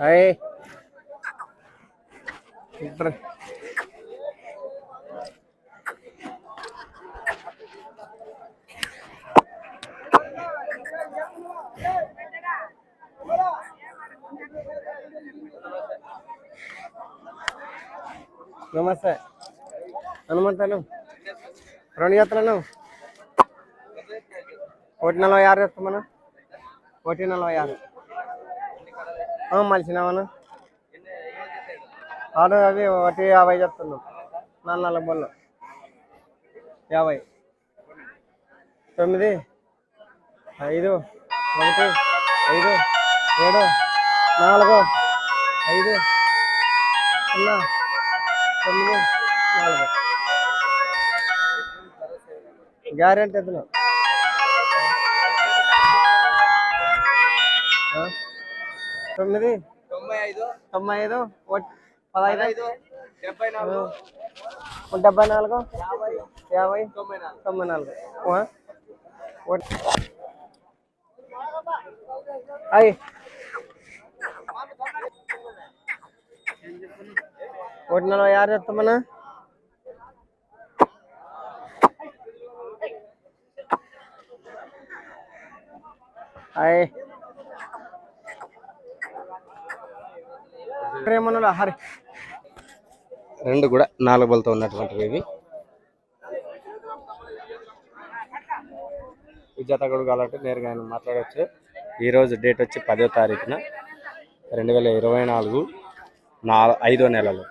Hi. నమస్తే. హనుమంతను. రెండు జతలను ఒకటి నలభై ఆరు చెప్తామన్నా ఒకటి నలభై ఆరు. మలిసినామన్న. ఆర్డర్ అవి ఒకటి యాభై చెప్తున్నాం. నాలుగు నాలుగు బళ్ళు. యాభై. తొమ్మిది. ఐదు. ఒకటి. ఐదు. ఏడు. నాలుగు. ఐదు. సున్నా. తొమ్మిది. నాలుగు. గ్యారెంటీ ఎద్దులు ఆ? తొమ్మిది? తొంభై ఐదు. తొంభై ఐదు? పదహైదు? ఐదు డెబ్బై నాలుగు. డెబ్బై నాలుగు? యాభై? తొంభై నాలుగు. తొంభై నాలుగు. అయ్యి ఒకటి నలభై ఆరు చెప్తామన్నా? అయ్యి ఏమన్నా హరి. రెండు కూడా నాలుగు బలతో ఉన్నటువంటివి ఇవి. విజేత జత కూడా నేరుగా ఆయన మాట్లాడవచ్చు ఈరోజు డేట్ వచ్చి పదో తారీఖున రెండు వేల ఇరవై నాలుగు నా ఐదో నెలలో.